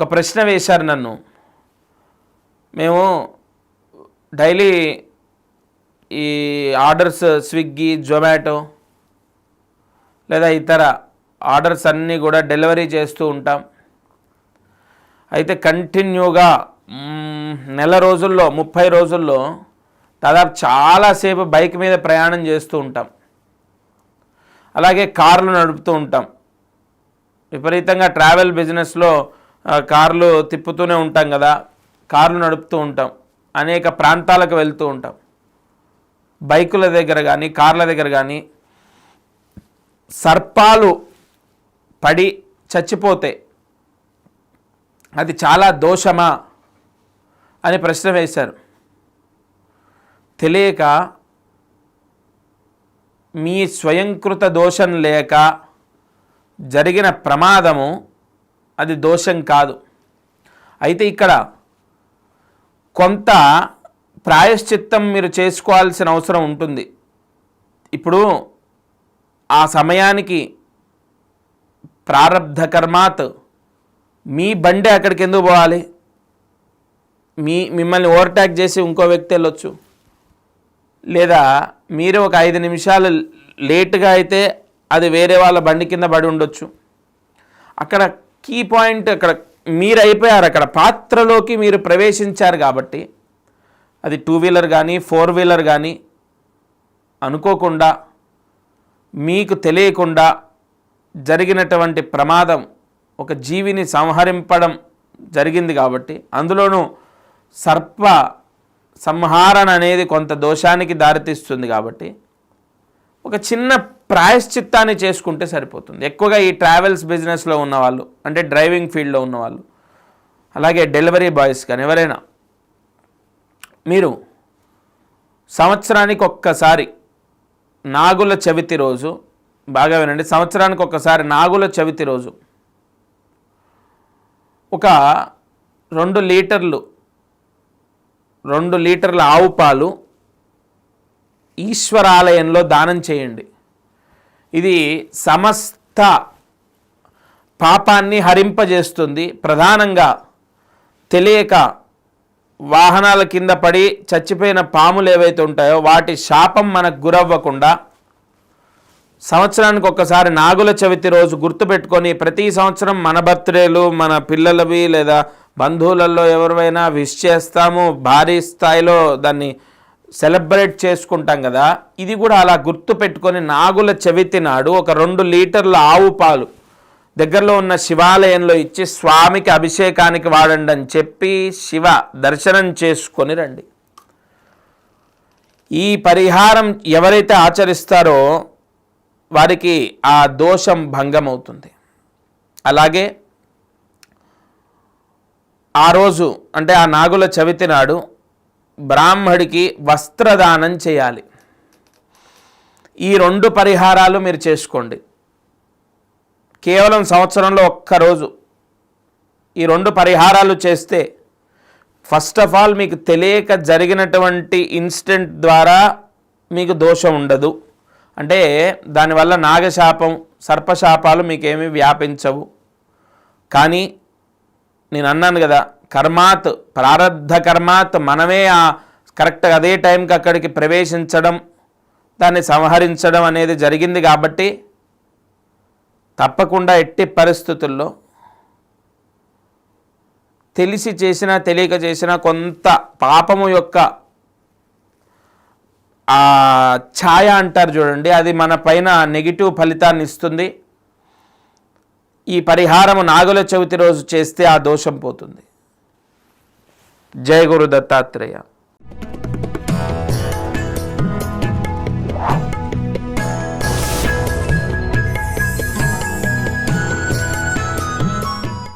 ఒక ప్రశ్న వేశారు నన్ను. మేము డైలీ ఈ ఆర్డర్స్ స్విగ్గీ జొమాటో లేదా ఇతర ఆర్డర్స్ అన్నీ కూడా డెలివరీ చేస్తూ ఉంటాం. అయితే కంటిన్యూగా నెల రోజుల్లో ముప్పై రోజుల్లో దాదాపు చాలాసేపు బైక్ మీద ప్రయాణం చేస్తూ ఉంటాం. అలాగే కార్లు నడుపుతూ ఉంటాం. విపరీతంగా ట్రావెల్ బిజినెస్లో కార్లు తిప్పుతూనే ఉంటాం కదా కార్లు నడుపుతూ ఉంటాం అనేక ప్రాంతాలకు వెళ్తూ ఉంటాం. బైకుల దగ్గర కానీ కార్ల దగ్గర కానీ సర్పాలు పడి చచ్చిపోతే అది చాలా దోషమా అని ప్రశ్న వేశారు. తెలియక మీ స్వయంకృత దోషం లేక జరిగిన ప్రమాదము అది దోషం కాదు. అయితే ఇక్కడ కొంత ప్రాయశ్చిత్తం మీరు చేసుకోవాల్సిన అవసరం ఉంటుంది. ఇప్పుడు ఆ సమయానికి ప్రారంధ కర్మాత్ మీ బండి అక్కడికి ఎందుకు పోవాలి? మీ మిమ్మల్ని ఓవర్టాక్ చేసి ఇంకో వ్యక్తి వెళ్ళొచ్చు. లేదా మీరు ఒక ఐదు నిమిషాలు లేటుగా అయితే అది వేరే వాళ్ళ బండి కింద పడి ఉండొచ్చు. అక్కడ కీ పాయింట్ అక్కడ మీరు అయిపోయారు అక్కడ పాత్రలోకి మీరు ప్రవేశించారు కాబట్టి అది టూ వీలర్ కానీ ఫోర్ వీలర్ కానీ అనుకోకుండా మీకు తెలియకుండా జరిగినటువంటి ప్రమాదం ఒక జీవిని సంహరింపడం జరిగింది కాబట్టి అందులోనూ సర్ప సంహారణ అనేది కొంత దోషానికి దారితీస్తుంది కాబట్టి ఒక చిన్న ప్రాయశ్చిత్తాన్ని చేసుకుంటే సరిపోతుంది. ఎక్కువగా ఈ ట్రావెల్స్ బిజినెస్లో ఉన్నవాళ్ళు అంటే డ్రైవింగ్ ఫీల్డ్లో ఉన్నవాళ్ళు అలాగే డెలివరీ బాయ్స్ కానీ ఎవరైనా మీరు సంవత్సరానికి ఒక్కసారి నాగుల చవితి రోజు బాగా వినండి సంవత్సరానికి ఒక్కసారి నాగుల చవితి రోజు ఒక రెండు లీటర్లు రెండు లీటర్ల ఆవు పాలు ఈశ్వరాలయంలో దానం చేయండి. ఇది సమస్త పాపాన్ని హరింపజేస్తుంది. ప్రధానంగా తెలియక వాహనాల కింద పడి చచ్చిపోయిన పాములు ఏవైతే ఉంటాయో వాటి శాపం మనకు గురవ్వకుండా సంవత్సరానికి ఒక్కసారి నాగుల చవితి రోజు గుర్తుపెట్టుకొని ప్రతి సంవత్సరం మన బర్త్డేలు మన పిల్లలవి లేదా బంధువులలో ఎవరివైనా విష్ చేస్తాము భారీ స్థాయిలో దాన్ని సెలబ్రేట్ చేసుకుంటాం కదా ఇది కూడా అలా గుర్తు పెట్టుకొని నాగుల చవితి నాడు ఒక రెండు లీటర్ల ఆవు పాలు దగ్గరలో ఉన్న శివాలయంలో ఇచ్చి స్వామికి అభిషేకానికి వాడండి అని చెప్పి శివ దర్శనం చేసుకొని రండి. ఈ పరిహారం ఎవరైతే ఆచరిస్తారో వారికి ఆ దోషం భంగమవుతుంది. అలాగే ఆ రోజు అంటే ఆ నాగుల చవితి నాడు బ్రాహ్మడికి వస్త్రదానం చేయాలి. ఈ రెండు పరిహారాలు మీరు చేసుకోండి. కేవలం సంవత్సరంలో ఒక్కరోజు ఈ రెండు పరిహారాలు చేస్తే ఫస్ట్ ఆఫ్ ఆల్ మీకు తెలియక జరిగినటువంటి ఇన్సిడెంట్ ద్వారా మీకు దోషం ఉండదు. అంటే దానివల్ల నాగశాపం సర్పశాపాలు మీకేమీ వ్యాపించవు. కానీ నేను అన్నాను కదా కర్మాత్ ప్రారబ్ధ కర్మాత్ మనమే ఆ కరెక్ట్గా అదే టైంకి అక్కడికి ప్రవేశించడం దాన్ని సంహరించడం అనేది జరిగింది కాబట్టి తప్పకుండా ఎట్టి పరిస్థితుల్లో తెలిసి చేసినా తెలియక చేసినా కొంత పాపము యొక్క ఆ ఛాయ అంటారు చూడండి అది మన పైన నెగిటివ్ ఫలితాన్ని ఇస్తుంది. ఈ పరిహారము నాగుల చవితి రోజు చేస్తే ఆ దోషం పోతుంది. जय गुरु दत्तात्रेय।